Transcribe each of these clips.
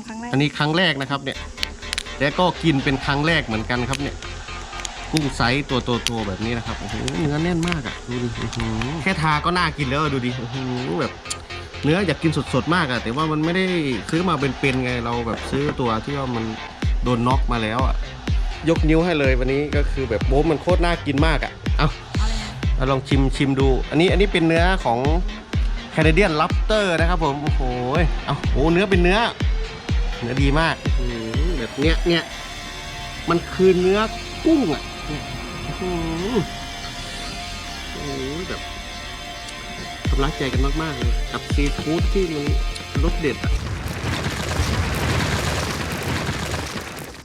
ำครั้งแรกอันนี้ครั้งแรกนะครับเนี่ยแล้วก็กินเป็นครั้งแรกเหมือนกันครับเนี่ย กุ้งไซส์ตัวโตๆแบบนี้นะครับโอ้โหเนื้อแน่นมากอะดูดิอื้อหือแค่ทาก็น่ากินแล้วดูดิโอ้โหแบบเนื้ออยากกินสดๆมากอะแต่ว่ามันไม่ได้ซื้อมาเป็นๆไงเราแบบซื้อตัวที่ว่ามันโดนน็อกมาแล้วอะยกนิ้วให้เลยวันนี้ก็คือแบบโบ้มันโคตรน่ากินมากอะเอาเอาเลอาลองชิมชิมดู อันนี้อันนี้เป็นเนื้อของแคนาเดียนลับเตอร์นะครับผมโอ้โหเอาโอ้เนื้อเป็นเนื้อ เนื้อดีมากอื้อหือแบบเนี้ยเนี่ยมันคือเนื้อกุ้งอะเนี่ยอื้อหือโอ้โหแบบทำร้ายใจกันมาก ๆ เลย กับซีฟู้ดที่มันรสเด็ดอะ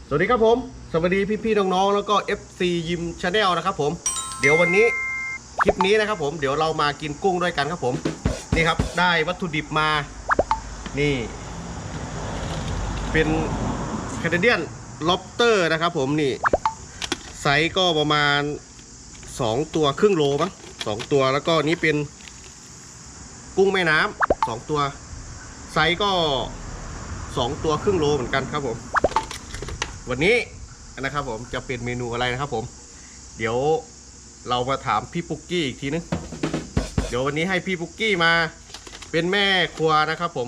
สวัสดีครับผม สวัสดีพี่ ๆ น้อง ๆ แล้วก็ FC ยิมชาแนลนะครับผม เดี๋ยววันนี้คลิปนี้นะครับผมเดี๋ยวเรามากินกุ้งด้วยกันครับผม นี่ครับได้วัตถุดิบมา นี่ เป็นแคนาเดียนล็อบเตอร์นะครับผมนี่ ไซส์ก็ประมาณ 2 ตัวครึ่งโลมั้งสองตัวแล้วก็นี้เป็น กุ้งแม่น้ำสองตัว ไซส์ก็ 2 ตัวครึ่งโลเหมือนกันครับผม วันนี้นะครับผมจะเป็นเมนูอะไรนะครับผม เดี๋ยวเรามาถามพี่ปุกกี้อีกทีนึง เดี๋ยววันนี้ให้พี่ปุกกี้มาเป็นแม่ครัวนะครับผม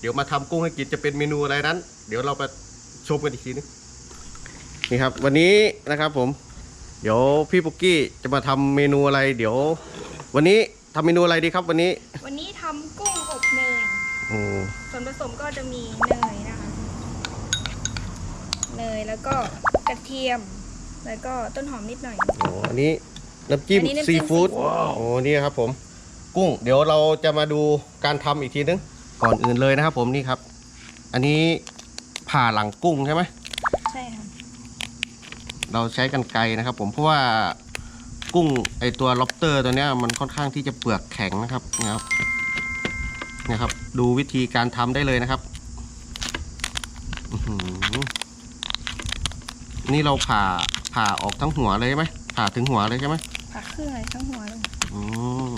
เดี๋ยวมาทำกุ้งให้กินจะเป็นเมนูอะไรนั้น เดี๋ยวเราไปชมกันอีกทีนึงนี่ครับ วันนี้นะครับผม เดี๋ยวพี่ปุกกี้จะมาทำเมนูอะไร เดี๋ยว วันนี้ทำเมนูอะไรดีครับ วันนี้ วันนี้ทำกุ้งอบเนยโอ้ส่วนผสมก็จะมีเนยนะคะเนยแล้วก็กระเทียม แล้วก็ต้นหอมนิดหน่อยโหอันนี้น้ำจิ้มอันนี้น้ำจิ้ซีมฟู้ดซีฟู้ดโอ้นี่ครับผม กุ้ง เดี๋ยวเราจะมาดูการทำอีกทีนึง ก่อนอื่นเลยนะครับ ผมนี่ครับ อันนี้ผ่าหลังกุ้งใช่ไหมใช่ค่ะเราใช้กันไกรนะครับ ผมเพราะว่ากุ้งไอตัวล็อบสเตอร์ตัวเนี้ยมันค่อนข้างที่จะเปลือกแข็งนะครับนะครับนะครับ ดูวิธีการทำได้เลยนะครับอื้อหือนี่เราผ่าผ่าออกทั้งหัวเลยใช่ไหมผ่าถึงหัวเลยใช่ไหมผักเครื่องอะไรทั้งหัวเลยอืม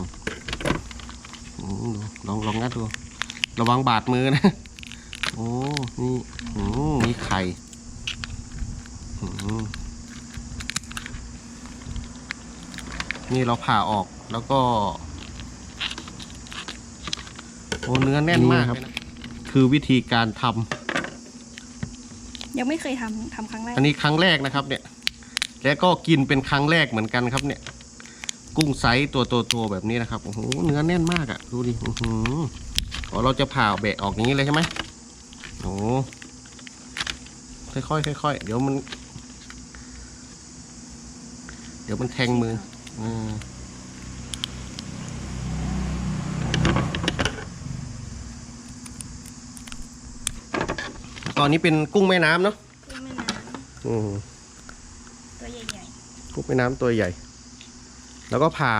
อืมดูลองลองงัดดู ระวังบาดมือนะ โอ้ นี่อืมมีไข่อืมนี่เราผ่าออกแล้วก็ โอ้เนื้อแน่นมากครับ คือวิธีการทำยังไม่เคยทำทำครั้งแรก อันนี้ครั้งแรกนะครับ เนี่ย แล้วก็กินเป็นครั้งแรกเหมือนกันครับ เนี่ย กุ้งไซส์ตัวโตๆแบบนี้นะครับ โอ้โห เนื้อแน่นมากอะ่ะ ดูดิ อื้อหือ อ๋อเราจะผ่าแบะออกอย่างนี้เลยใช่ไหมโอ้ค่อยๆค่อยๆเดี๋ยวมัน เดี๋ยวมันแทงมืออืมตอนนี้เป็นกุ้งแม่น้ำเนาะกุ้งแม่น้อืมำตัวใหญ่กุ้งแม่น้ำตัวใหญ่ แล้วก็ผ่า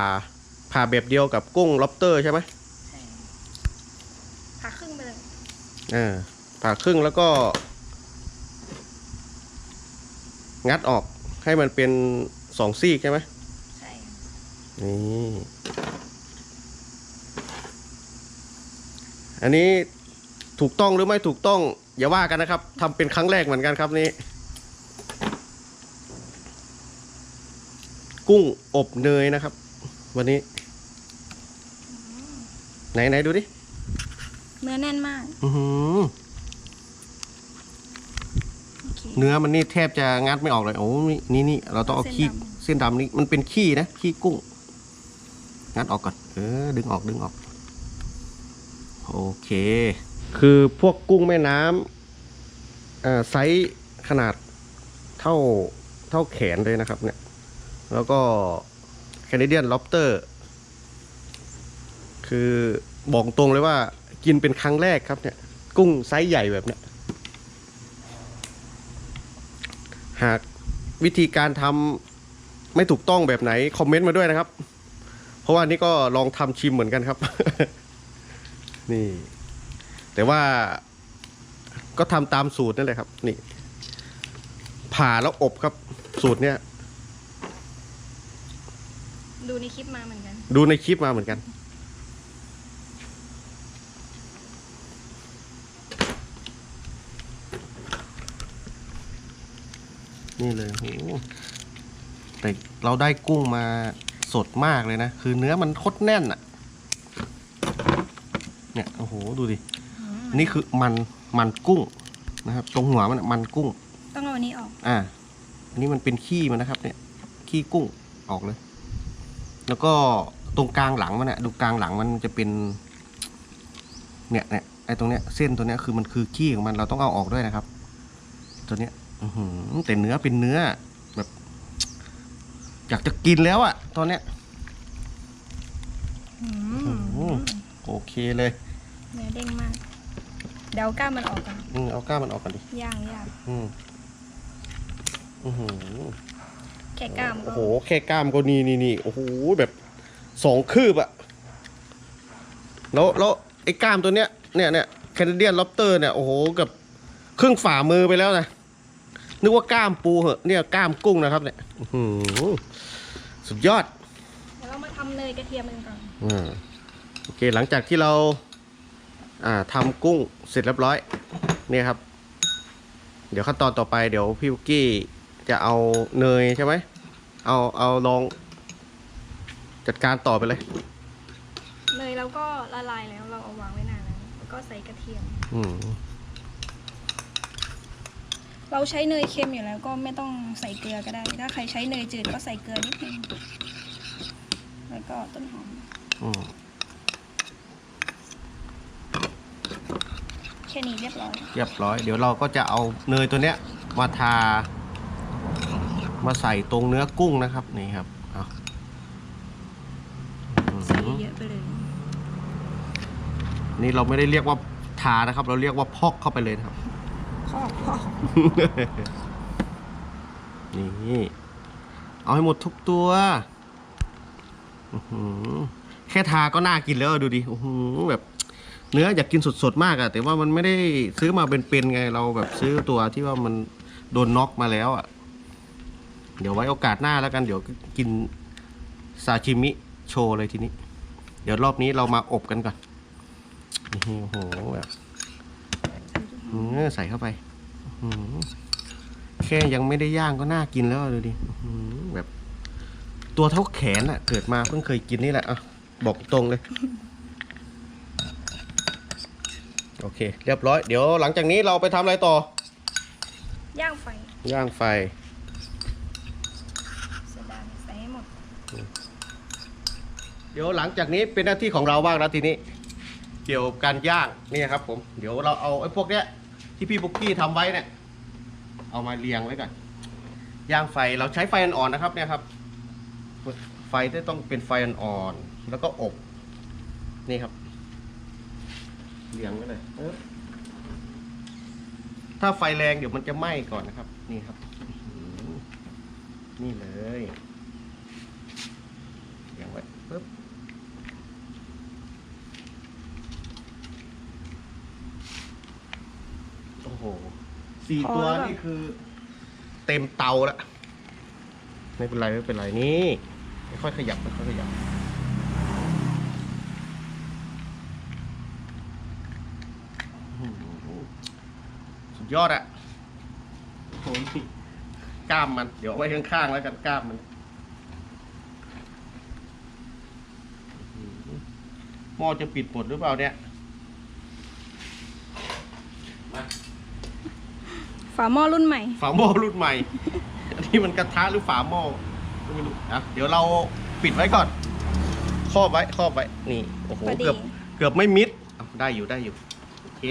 ผ่าแบบเดียวกับกุ้งล็อบสเตอร์ใช่ไหมๆใช่ผักครึ่งไปเลย อ่าผ่าครึ่งแล้วก็ งัดออกให้มันเป็นสองซี่ใช่ไหมใช่นี่อันนี้ถูกต้องหรือไม่ถูกต้อง อย่าว่ากันนะครับทำเป็นครั้งแรกเหมือนกันครับนี่กุ้งอบเนยนะครับ วันนี้ ไหนไหนดูดิ เนื้อแน่นมาก อือหือโอเค เนื้อมันนี่แทบจะงัดไม่ออกเลย โอ้นี่นี่นี่เราต้องเอาขี้เส้นดำเส้นดำนี่มันเป็นขี้นะขี้กุ้ง งัดออกก่อน เออ ดึงออกดึงออก โอเค คือพวกกุ้งแม่น้ำอ่าไซส์ขนาดเท่าเท่าแขนเลยนะครับ เนี่ย แล้วก็แคนาเดียนล็อบเตอร์ คือบอกตรงเลยว่า กินเป็นครั้งแรกครับเนี่ย กุ้งไซส์ใหญ่แบบเนี้ยหากวิธีการทำไม่ถูกต้องแบบไหน คอมเมนต์มาด้วยนะครับ เพราะว่านี่ก็ลองทำชิมเหมือนกันครับ นี่ แต่ว่าก็ทำตามสูตรนั่นแหละครับ นี่ ผ่าแล้วอบครับ สูตรเนี้ยดูในคลิปมาเหมือนกัน ดูในคลิปมาเหมือนกันน นี่เลยโอ้โหแต่เราได้กุ้งมาสดมากเลยนะ คือเนื้อมันโคตรแน่นอะเนี่ยโอ้โหดูดิอืมนี่คือมันมันกุ้งนะครับ ตรงหัวมันอะมันกุ้ง ต้องเอาอันนี้ออก อ่าอันนี้มันเป็นขี้มันนะครับ เนี่ย ขี้กุ้งออกเลย แล้วก็ตรงกลางหลังมันอะดูกลางหลังมันจะเป็น เนี่ยเนี่ยไอ้ตรงเนี้ยเส้นตัวเนี้ยคือมันคือขี้ของมันเราต้องเอาออกด้วยนะครับ ตัวเนี้ย อือหือแต่เนื้อเป็นเนื้อ แบบ อยากจะกินแล้วอะตอนเนี้ยอือืมมโอเคเลยเนื้อเด้งมาก เดาวก้ามมันออกกันอืมเอาก้ามมันออกกันดิย่างย่างอืมอือหือ แค่ก้ามก็โอ้โห แค่กล้ามก็นี่นี่นี่โอ้โห แบบสองคืบอะแล้วแล้วไอ้กล้ามตัวเนี้ย เนี่ยเนี่ยแคนาเดียนล็อบเตอร์เนี่ย โอ้โหเกับครึ่งฝ่ามือไปแล้วนะ นึกว่ากล้ามปูเหอะเนี่ยกล้ามกุ้งนะครับเนี่ยอื้อหือสุดยอด เดี๋ยวเรามาทำเนยกระเทียมกันก่อนอ่าโอเคหลังจากที่เราอ่าทำกุ้งเสร็จเรียบร้อยเนี่ยครับ เดี๋ยวขั้นตอนต่อไปเดี๋ยวพี่วุกกี้จะเอาเนยใช่ไหมเอาเอาลองจัดการต่อไปเลย เนยเราก็ละลายแล้วเราเอาวางไว้นานแล้วแล้วก็ใส่กระเทียม อืม เราใช้เนยเค็มอยู่แล้วก็ไม่ต้องใส่เกลือก็ได้ ถ้าใครใช้เนยจืดก็ใส่เกลือนิดนึงแล้วก็ต้นหอมอืมแค่นี้เรียบร้อย เรียบร้อย เดี๋ยวเราก็จะเอาเนยตัวเนี้ยมาทา มาใส่ตรงเนื้อกุ้งนะครับนี่ครับเอาอืมใส่เยอะๆไปเลย นี่เราไม่ได้เรียกว่าทานะครับ เราเรียกว่าพอกเข้าไปเลยนะครับพอกพอก นี่ เอาให้หมดทุกตัวแค่ทาก็น่ากินแล้วดูดิแบบเนื้ออยากกินสดๆมากอะแต่ว่ามันไม่ได้ซื้อมาเป็นๆไงเราแบบซื้อตัวที่ว่ามันโดนน็อกมาแล้วอะเดี๋ยวไว้โอกาสหน้าแล้วกัน เดี๋ยวกินซาชิมิโชว์เลยทีนี้ เดี๋ยวรอบนี้เรามาอบกันก่อนโอ้โหแบบ ใส่เข้าไปอื้อหือแค่ยังไม่ได้ย่างก็น่ากินแล้วดูดิอื้อหือแบบตัวเท่าแขนอะเกิดมาเพิ่งเคยกินนี่แหละอะบอกตรงเลย โอเค เรียบร้อย เดี๋ยวหลังจากนี้เราไปทำอะไรต่อ ย่างไฟ ย่างไฟเสยดายใส่ให้หมด เดี๋ยวหลังจากนี้เป็นหน้าที่ของเราบ้างนะทีนี้ เกี่ยวกับการย่างนี่ครับผม เดี๋ยวเราเอาไอ้พวกเนี้ย ที่พี่บุกกี้ทำไว้เนี่ย เอามาเรียงไว้ก่อนย่างไฟเราใช้ไฟอ่อนๆนะครับเนี่ยครับ ไฟจะต้องเป็นไฟอ่อนๆแล้วก็อบ นี่ครับ เรียงไว้เลยถ้าไฟแรงเดี๋ยวมันจะไหม้ก่อนนะครับ นี่ครับ นี่เลยเรียงไว้ปึ๊บ โอ้โหสี่พอตัวแล้ว นี่คือ เต็มเตาแล้วไม่เป็นไรไม่เป็นไรนี่ค่อยๆขยับค่อยๆขยับอื้อหือสุดยอดอะโอ้ยกล้ามมัน เดี๋ยวเอาไว้ข้างๆแล้วกันกล้ามมันอื้อหือหม้อจะปิดหมดหรือเปล่าเนี่ย ฝาหม้อรุ่นใหม่ ฝาหม้อรุ่นใหม่ อันนี้มันกระทะหรือฝาหม้อก็ไม่รู้อะเดี๋ยวเราปิดไว้ก่อน ครอบไว้ครอบไว้ นี่โอ้โหพอดี เกือบเกือบไม่มิดอะได้อยู่ได้อยู่โอเค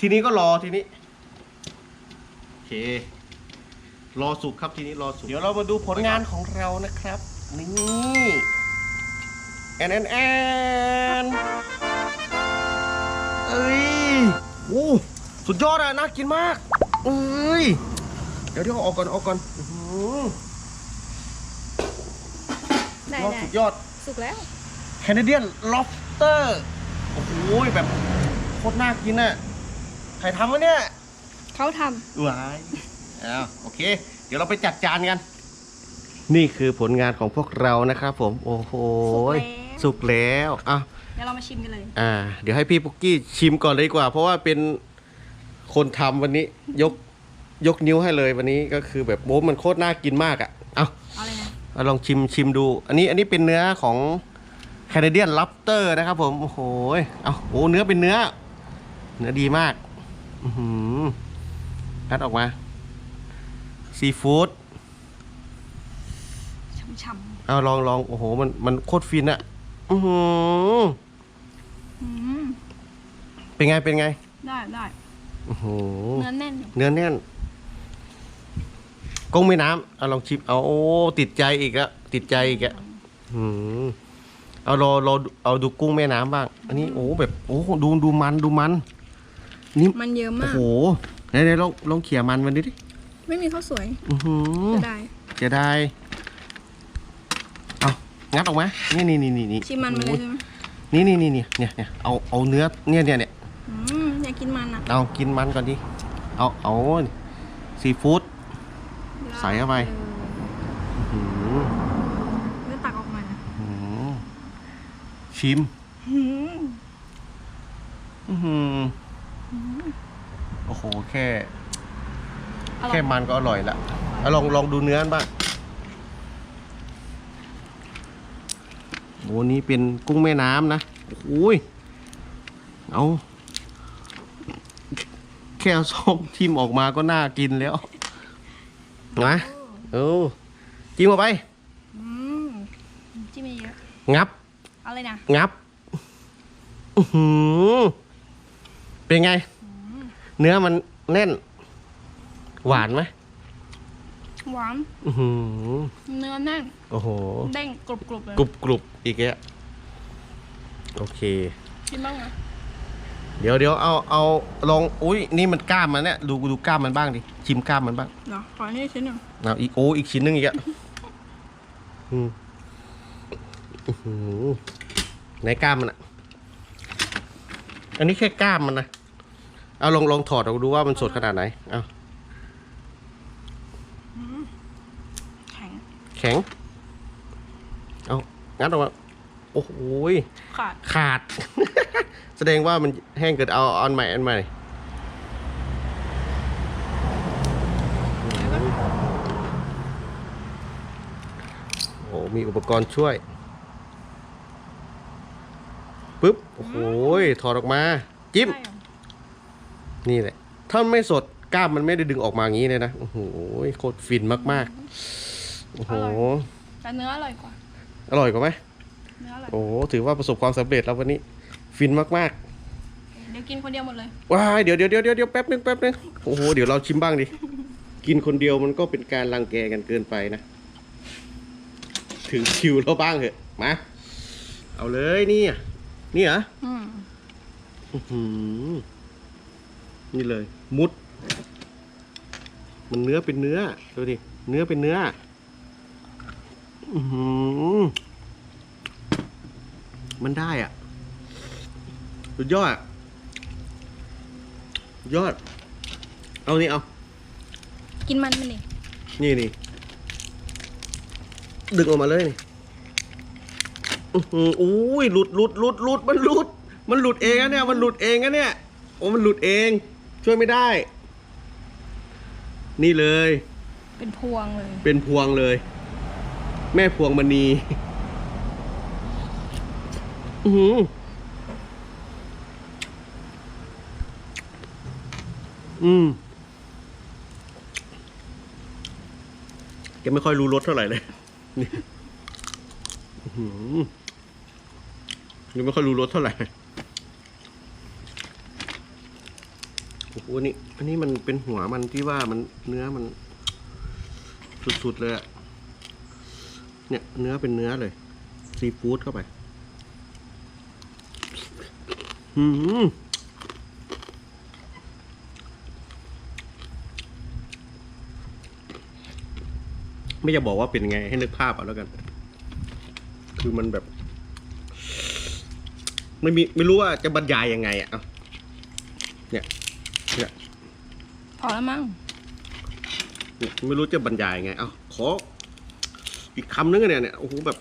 ทีนี้ก็รอทีนี้โอเค รอสุกครับทีนี้รอสุกเดี๋ยวเรามาดูผลงานของเรานะครับ นี่แอนแอนแอน เอ้ยโอ้สุดยอดอะน่ากินมากเอ้ยเดี๋ยวเดี๋ยวเอาออกก่อนเอาออกก่อนอื้อหือได้ยอดได้สุดยอด สุกแล้ว แคนาเดียนล็อบสเตอร์ โอ้โหแบบโคตรน่ากินอะใครทำวะเนี่ยเขาทว้ายอ้าวโอเค เดี๋ยวเราไปจัดจานกัน นี่คือผลงานของพวกเรานะครับผม โอ้โห สุกแล้ว สุกแล้วอะ เดี๋ยวเรามาชิมกันเลย อ่า เดี๋ยวให้พี่ปุกกี้ชิมก่อนเลยดีกว่า เพราะว่าเป็นคนทำวันนี้ยกยกนิ้วให้เลยวันนี้ก็คือแบบโอ้มันโคตรน่ากินมากอะ่ะ เอาเอาเลยนะเอาลองชิมชิมดู อันนี้อันนี้เป็นเนื้อของแคนาเดียนลับเตอร์นะครับผม โอ้โหยเอาโอ้เนื้อเป็นเนื้อ เนื้อดีมากอือหือคัดออกมาซีฟู้ดช่ำเอาลองลองโอ้โหมันมันโคตรฟินอะ อือหือๆอืมเป็นไงเป็นไงได้ได้อื้อหือ เนื้อแน่นเนื้อแน่นกุ้งแม่น้ำเอาลองชิมเอาโอ้ติดใจอีกอะติดใจอีกอะอืมเอารอรอเอาดูกุ้งแม่น้ำบ้าง อันนี้โอ้แบบโอ้ดูดูมันดูมันนี่มันเยอะโอ้มาก โหไหนไหนลองลองเขี่ยมันมันดิดิไม่มีข้าวสวยอือหือจะได้ จะได้เอา งัดออกมานี่นี่นี่นี่นี่ชิมมันมาเลยใช่ไหมนี่นี่นี่นี่เนี่ยเนี่ยเอาเอาเนื้อเนี่ยเนี่ยเนี่ยอืมอยากกินมันอะเอากินมันก่อนดิเอาเอาซีฟู้ดใส่เข้าไปเอออื้อหือแล้วตักออกมาอื้อหือชิมหืมอื้อหือโอ้โหแค่อร่อยแค่มันก็อร่อยละเอาลองลองดูเนื้อบ้าง โอ้นี้เป็นกุ้งแม่น้ำนะโอ้ยเอาแค่เอาส้มทิมออกมาก็น่ากินแล้วนะเออจิ้มออกไปอืมจิ้มเยอะงับเอาเลยนะงับอื้อหือเป็นไง เนื้อมันแน่น หวานไหม หวานอื้อหือเนื้อแน่นโอ้โห เด้งกรุบๆเลยกรุบกรุบอีกแล้วโอเค กินบ้างนะเดี๋ยวเดี๋ยวเอาเอาลองอุ้ยนี่มันกล้ามมันเนี่ยดูดูกล้ามมันบ้างดิชิมกล้ามมันบ้างเนาะขอนี่ชิ้นหนึ่งเอาอีกโอ้อีกชิ้นหนึงอีกอะอืมอื้อหือไหนกล้ามมันอะอันนี้แค่กล้ามมันนะเอาลองลองถอดออกดูว่ามันสดขนาดไหนเอา แข็ง แข็ง เอางัดออกมาโอ้โหยขาดขาด แสดงว่ามันแห้งเกิดเอาเอาอันใหม่อันใหม่โอ้มีอุปกรณ์ช่วยปึ๊บโอ้โหยถอดออกมา จิ้มใช่เหรอนี่แหละ ถ้าไม่สดกล้ามมันไม่ได้ดึงออกมาอย่างนี้เลยนะ โอ้โหโคตรฟินมาก ๆ โอ้โห แต่เนื้ออร่อยกว่า อร่อยกว่าไหมเนื้ออร่อยโอ้โหถือว่าประสบความสำเร็จแล้ววันนี้ ฟินมากเดี๋ยวกินคนเดียวหมดเลย ๆ ว้าย เดี๋ยวเดี๋ยวเดี๋ยวเดี๋ยวแป๊บนึงแป๊บนึงโอ้โห เดี๋ยวเราชิมบ้างดิ กินคนเดียวมันก็เป็นการรังแกกันเกินไปนะ ถึงคิวเราบ้างเถอะ มา เอาเลยนี่อะนี่เหรอ อืมอื้อหือนี่เลย มุด มันเนื้อเป็นเนื้อดูดิเนื้อเป็นเนื้ออือหือ มันได้อะ สุดยอดอะสุดยอด เอานี่เอา กินมันมันดินี่นี่ดึงออกมาเลยนี่อื้อหืออุ้ยหลุดหลุดหลุดหลุดมันหลุด มันหลุดเองอะเนี่ย มันหลุดเองอะเนี่ย โอ้ มันหลุดเอง ช่วยไม่ได้ นี่เลย เป็นพวงเลย เป็นพวงเลย แม่พวงมณีอือหืออืมแกไม่ค่อยรู้รสเท่าไหร่เลยนี่อือยังไม่ค่อยรู้รสเท่าไหร่ โอ้โหนนี้อันนี้มันเป็นหัวมันที่ว่ามันเนื้อมันสุดๆเลยอะ เนี่ยเนื้อเป็นเนื้อเลย ซีฟู้ดเข้าไปหืมไม่จะบอกว่าเป็นไงให้นึกภาพเอาแล้วกัน คือมันแบบ ไม่มีไม่รู้ว่าจะบรรยายยังไงอะเอาเนี่ยเนี่ยพอแล้วมั้งเนี่ยไม่รู้จะบรรยายไง เอาขอ อีกคำนึงอะเนี่ยเนี่ยโอ้โหแบบ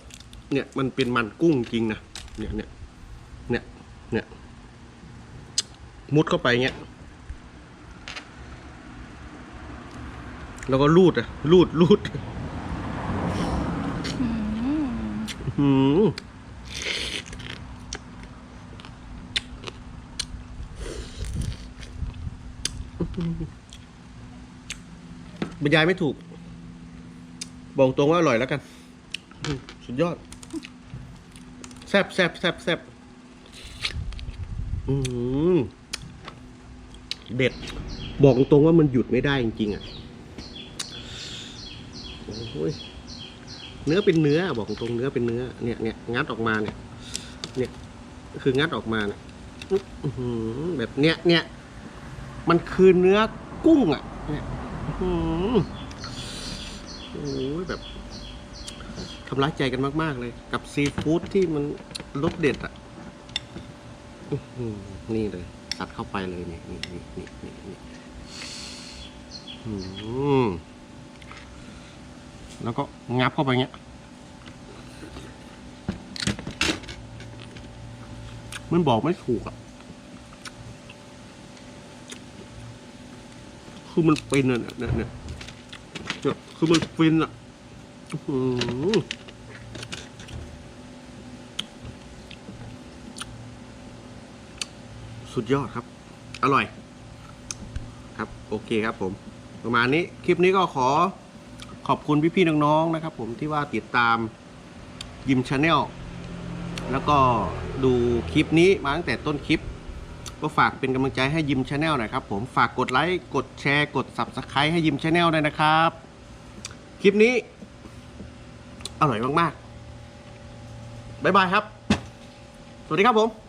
เนี่ยมันเป็นมันกุ้งจริงนะเนี่ยเนี่ยเนี่ยเนี่ยมุดเข้าไปเงี้ยแล้วก็รูดอะรูดรูดอืมบรรยายไม่ถูก บอกตรงว่าอร่อยแล้วกัน สุดยอด แซบแซบแซบแซบอืมเด็ด บอกตรงว่ามันหยุดไม่ได้จริงๆอะโอ้ยเนื้อเป็นเนื้อ บอกตรงเนื้อเป็นเนื้อ เนี่ยเนี่ยงัดออกมาเนี่ย เนี่ย คืองัดออกมาเนี่ยแบบเนี้ยเนี่ย มันคือเนื้อกุ้งอะ เนี่ย โอ้ยแบบทำร้ายใจกันมาก ๆ เลย กับซีฟู้ดที่มันรสเด็ดอะนี่เลยสัดเข้าไปเลยนี่นี่นี่นี่นี่นี่แล้วก็งับเข้าไปเงี้ย มันบอกไม่ถูกอะ คือมันฟินอะเนี่ยเนี่ยเนี่ย คือมันฟินอะสุดยอดครับ อร่อย ครับ โอเคครับผม ประมาณนี้ คลิปนี้ก็ขอขอบคุณพี่ๆน้องๆนะครับ ผมที่ว่าติดตามยิมชาแนลแล้วก็ดูคลิปนี้มาตั้งแต่ต้นคลิป ก็ฝากเป็นกำลังใจให้ยิมชาแนลหน่อยครับผมฝากกดไลค์ กดแชร์ กด Subscribe ให้ยิมชาแนลด้วยนะครับ คลิปนี้ อร่อยมากๆ บ๊ายบายครับ สวัสดีครับผม